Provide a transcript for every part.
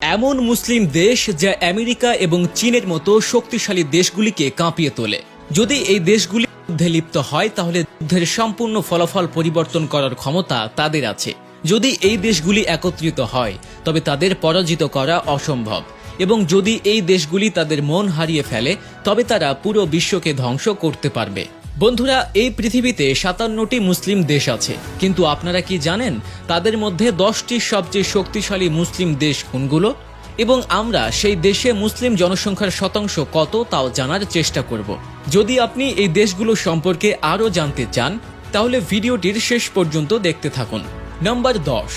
এমন মুসলিম দেশ যা আমেরিকা এবং চীনের মতো শক্তিশালী দেশগুলিকে কাঁপিয়ে তোলে। যদি এই দেশগুলি যুদ্ধে লিপ্ত হয়, তাহলে যুদ্ধের সম্পূর্ণ ফলাফল পরিবর্তন করার ক্ষমতা তাদের আছে। যদি এই দেশগুলি একত্রিত হয়, তবে তাদের পরাজিত করা অসম্ভব। এবং যদি এই দেশগুলি তাদের মন হারিয়ে ফেলে, তবে তারা পুরো বিশ্বকে ধ্বংস করতে পারবে। বন্ধুরা, এই পৃথিবীতে সাতান্নটি মুসলিম দেশ আছে। কিন্তু আপনারা কি জানেন তাদের মধ্যে দশটি সবচেয়ে শক্তিশালী মুসলিম দেশ কোনগুলো? এবং আমরা সেই দেশে মুসলিম জনসংখ্যার শতাংশ কত তাও জানার চেষ্টা করব। যদি আপনি এই দেশগুলো সম্পর্কে আরও জানতে চান, তাহলে ভিডিওটির শেষ পর্যন্ত দেখতে থাকুন। নাম্বার দশ,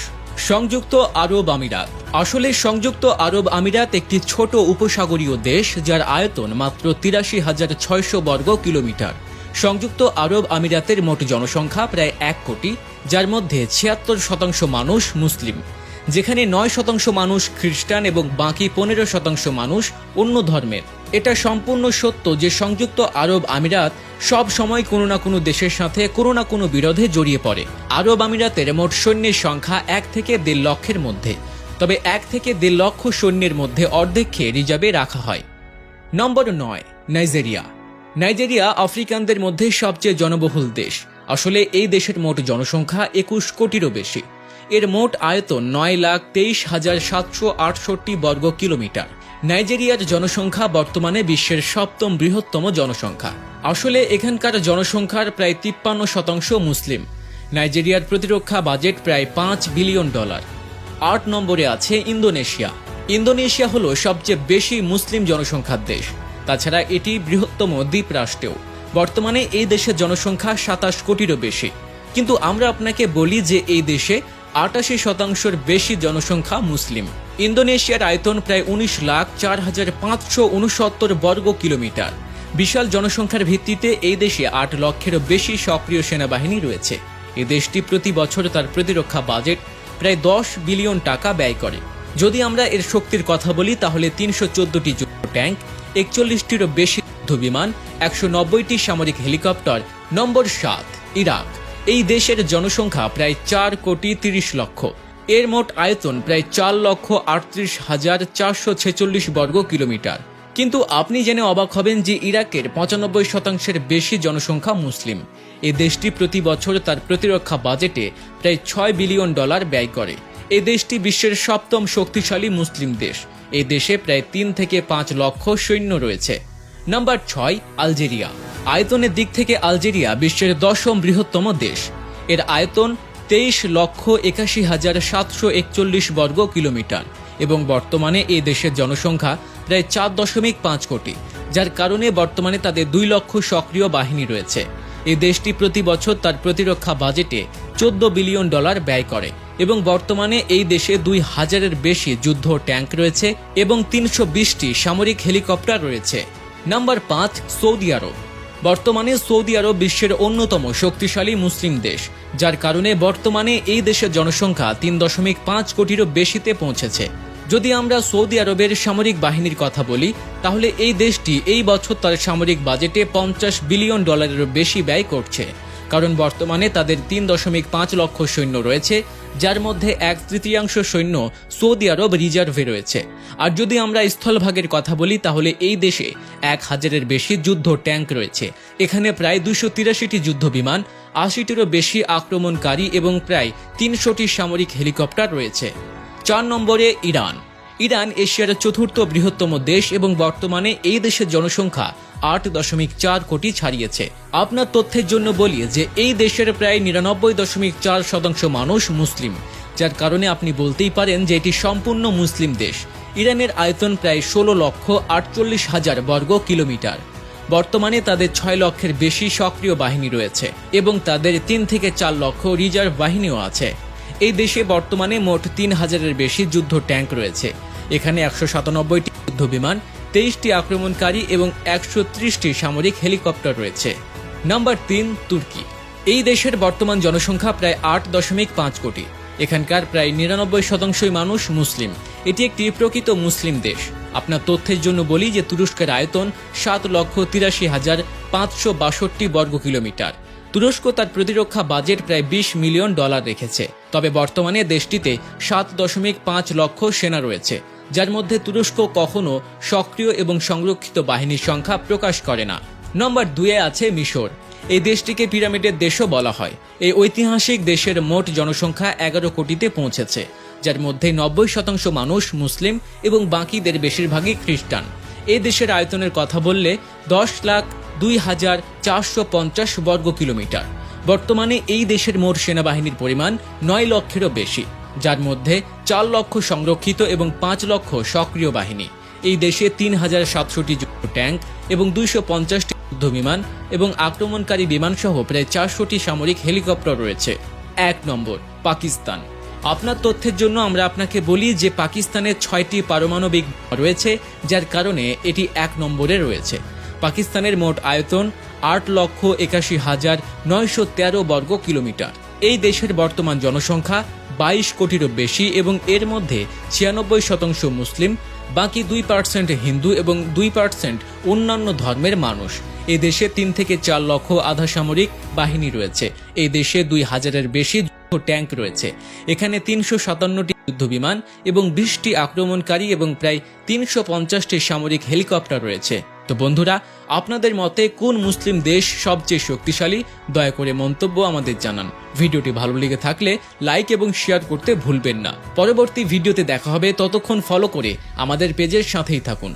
সংযুক্ত আরব আমিরাত। আসলে সংযুক্ত আরব আমিরাত একটি ছোট উপসাগরীয় দেশ যার আয়তন মাত্র তিরাশি হাজার ছয়শো বর্গ কিলোমিটার। সংযুক্ত আরব আমিরাতের মোট জনসংখ্যা প্রায় এক কোটি, যার মধ্যে ছিয়াত্তর শতাংশ মানুষ মুসলিম। যেখানে নয় শতাংশ মানুষ খ্রিস্টান এবং বাকি পনেরো শতাংশ মানুষ অন্য ধর্মের। এটা সম্পূর্ণ সত্য যে সংযুক্ত আরব আমিরাত সব সময় কোনো না কোনো দেশের সাথে কোনো না কোনো বিরোধে জড়িয়ে পড়ে। আরব আমিরাতের মোট সৈন্যের সংখ্যা এক থেকে দেড় লক্ষের মধ্যে। তবে এক থেকে দেড় লক্ষ সৈন্যের মধ্যে অর্ধেককে রিজার্ভে রাখা হয়। নম্বর নয়, নাইজেরিয়া। নাইজেরিয়া আফ্রিকানদের মধ্যে সবচেয়ে জনবহুল দেশ। আসলে এই দেশের মোট জনসংখ্যা একুশ কোটিরও বেশি। এর মোট আয়তন নয় লাখ তেইশ হাজার সাতশো আটষট্টি বর্গ কিলোমিটার। নাইজেরিয়ার জনসংখ্যা বর্তমানে বিশ্বের সপ্তম বৃহত্তম জনসংখ্যা। আসলে এখানকার জনসংখ্যার প্রায় তিপ্পান্ন শতাংশ মুসলিম। নাইজেরিয়ার প্রতিরক্ষা বাজেট প্রায় পাঁচ বিলিয়ন ডলার। আট নম্বরে আছে ইন্দোনেশিয়া। ইন্দোনেশিয়া হলো সবচেয়ে বেশি মুসলিম জনসংখ্যার দেশ। তাছাড়া এটি বৃহত্তম দ্বীপ রাষ্ট্রেও। বর্তমানে এই দেশের জনসংখ্যা সাতাশ কোটিরও বেশি। কিন্তু আমরা আপনাকে বলি যে এই দেশে আটাশি শতাংশের বেশি জনসংখ্যা মুসলিম। ইন্দোনেশিয়ার আয়তন প্রায় উনিশ লাখ চার হাজার পাঁচশো উনসত্তর বর্গ কিলোমিটার। বিশাল জনসংখ্যার ভিত্তিতে এই দেশে আট লক্ষেরও বেশি সক্রিয় সেনাবাহিনী রয়েছে। এ দেশটি প্রতি বছর তার প্রতিরক্ষা বাজেট প্রায় দশ বিলিয়ন টাকা ব্যয় করে। যদি আমরা এর শক্তির কথা বলি, তাহলে তিনশো চোদ্দটি যুদ্ধ ট্যাঙ্ক একচল্লিশটিরও বেশি যুদ্ধ বিমান একশো নব্বইটি সামরিক হেলিকপ্টার, নম্বর সাত, ইরাক। এই দেশের জনসংখ্যা প্রায় চার কোটি তিরিশ লক্ষ। এর মোট আয়তন প্রায় চার লক্ষ আটত্রিশ হাজার চারশো ছেচল্লিশ বর্গ কিলোমিটার। কিন্তু আপনি জেনে অবাক হবেন যে ইরাকের পঁচানব্বই শতাংশের বেশি জনসংখ্যা মুসলিম। এ দেশটি প্রতি বছর তার প্রতিরক্ষা বাজেটে প্রায় ছয় বিলিয়ন ডলার ব্যয় করে। এ দেশটি বিশ্বের সপ্তম শক্তিশালী মুসলিম দেশ। এই দেশে প্রায় তিন থেকে পাঁচ লক্ষ সৈন্য রয়েছে। নাম্বার ছয়, আলজেরিয়া। আয়তনের দিক থেকে আলজেরিয়া বিশ্বের দশম বৃহত্তম দেশ। এর আয়তন তেইশ লক্ষ একাশি হাজার সাতশো একচল্লিশ বর্গ কিলোমিটার এবং বর্তমানে এই দেশের জনসংখ্যা প্রায় চার দশমিক পাঁচ কোটি, যার কারণে বর্তমানে তাদের দুই লক্ষ সক্রিয় বাহিনী রয়েছে। এই দেশটি প্রতি বছর তার প্রতিরক্ষা বাজেটে চোদ্দ বিলিয়ন ডলার ব্যয় করে এবং বর্তমানে এই দেশে দুই হাজারের বেশি যুদ্ধ ট্যাঙ্ক রয়েছে এবং তিনশো বিশটি সামরিক হেলিকপ্টার রয়েছে। নাম্বার পাঁচ, সৌদি আরব। বর্তমানে সৌদি আরব বিশ্বের অন্যতম শক্তিশালী মুসলিম দেশ, যার কারণে বর্তমানে এই দেশের জনসংখ্যা তিন দশমিক পাঁচ কোটিরও বেশিতে পৌঁছেছে। যদি আমরা সৌদি আরবের সামরিক বাহিনীর কথা বলি, তাহলে এই দেশটি এই বছর তার সামরিক বাজেটে পঞ্চাশ বিলিয়ন ডলারেরও বেশি ব্যয় করছে। কারণ বর্তমানে তাদের তিন দশমিক পাঁচ লক্ষ সৈন্য রয়েছে, যার মধ্যে এক তৃতীয়াংশ সৈন্য সৌদি আরব রিজার্ভে রয়েছে। আর যদি আমরা স্থলভাগের কথা বলি, তাহলে এই দেশে এক হাজারের বেশি যুদ্ধ ট্যাঙ্ক রয়েছে। এখানে প্রায় দুশো তিরাশিটি যুদ্ধ বিমান, আশিটিরও বেশি আক্রমণকারী এবং প্রায় তিনশোটি সামরিক হেলিকপ্টার রয়েছে। চার নম্বরে ইরান। ইরান এশিয়ার চতুর্থ বৃহত্তম দেশ এবং বর্তমানে এই দেশের জনসংখ্যা আট দশমিক চার কোটি ছাড়িয়েছে। আপনার তথ্যের জন্য বলি যে, এই দেশের প্রায় নিরানব্বই দশমিক চার শতাংশ মানুষ মুসলিম, যার কারণে আপনি বলতেই পারেন যে এটি সম্পূর্ণ মুসলিম দেশ। ইরানের আয়তন প্রায় ষোলো লক্ষ আটচল্লিশ হাজার বর্গ কিলোমিটার। বর্তমানে তাদের ছয় লক্ষের বেশি সক্রিয় বাহিনী রয়েছে এবং তাদের তিন থেকে চার লক্ষ রিজার্ভ বাহিনীও আছে। এই দেশে বর্তমানে মোট তিন হাজারের বেশি যুদ্ধ ট্যাঙ্ক রয়েছে। এখানে একশো সাতানব্বইটি যুদ্ধ বিমান তেইশটি আক্রমণকারী এবং একশো ত্রিশটি সামরিক হেলিকপ্টার রয়েছে। নাম্বার তিন, তুর্কি। এই দেশের বর্তমান জনসংখ্যা প্রায় আট দশমিক পাঁচ কোটি। এখানকার প্রায় নিরানব্বই শতাংশই মানুষ মুসলিম। এটি একটি প্রকৃত মুসলিম দেশ। আপনার তথ্যের জন্য বলি যে তুরস্কের আয়তন সাত লক্ষ তিরাশি হাজার পাঁচশো বাষট্টি বর্গ কিলোমিটার। তুরস্ক তার প্রতিরক্ষা বাজেট প্রায় বিশ মিলিয়ন ডলার রেখেছে। তবে বর্তমানে দেশটিতে সাত দশমিক পাঁচ লক্ষ সেনা রয়েছে। যার মধ্যে তুরস্ক কখনো সক্রিয় এবং সংরক্ষিত বাহিনীর সংখ্যা প্রকাশ করে না। নম্বর দুয়ে আছে মিশর। এই দেশটিকে পিরামিডের দেশও বলা হয়। এই ঐতিহাসিক দেশের মোট জনসংখ্যা এগারো কোটিতে পৌঁছেছে, যার মধ্যে নব্বই শতাংশ মানুষ মুসলিম এবং বাকিদের বেশিরভাগই খ্রিস্টান। এ দেশের আয়তনের কথা বললে দশ লাখ দুই হাজার চারশো পঞ্চাশ বর্গ কিলোমিটার বর্তমানে এই দেশের মোট সেনাবাহিনীর পরিমাণ নয় লক্ষেরও বেশি। যার মধ্যে চার লক্ষ সংরক্ষিত এবং পাঁচ লক্ষ সক্রিয় বাহিনী। এই দেশে তিন হাজার সাতশোটি যুদ্ধ ট্যাঙ্ক এবং দুইশো পঞ্চাশটি যুদ্ধ বিমান এবং আক্রমণকারী বিমান সহ প্রায় চারশোটি সামরিক হেলিকপ্টার রয়েছে। এক নম্বর, পাকিস্তান। আপনার তথ্যের জন্য আমরা আপনাকে বলি যে পাকিস্তানের ছয়টি পারমাণবিক রয়েছে, যার কারণে এটি এক নম্বরে রয়েছে। পাকিস্তানের মোট আয়তন আট লক্ষ একাশি হাজার নয়শো তেরো বর্গ কিলোমিটার। এই দেশের বর্তমান জনসংখ্যা বাইশ কোটিরও বেশি এবং এর মধ্যে ছিয়ানব্বই শতাংশ মুসলিম, বাকি দুই পার্সেন্ট হিন্দু এবং দুই পার্সেন্ট অন্যান্য ধর্মের মানুষ। এ দেশে তিন থেকে চার লক্ষ আধা সামরিক বাহিনী রয়েছে। এই দেশে দুই হাজারের বেশি ট্যাঙ্ক রয়েছে। এখানে তিনশো সাতান্নটি যুদ্ধ বিমান এবং বিশটি আক্রমণকারী এবং প্রায় তিনশো পঞ্চাশটি সামরিক হেলিকপ্টার রয়েছে। তো বন্ধুরা, আপনাদের মতে কোন মুসলিম দেশ সবচেয়ে শক্তিশালী? দয়া করে মন্তব্য আমাদের জানান। ভিডিওটি ভালো লেগে থাকলে লাইক এবং শেয়ার করতে ভুলবেন না। পরবর্তী ভিডিওতে দেখা হবে, ততক্ষণ ফলো করে আমাদের পেজের সাথেই থাকুন।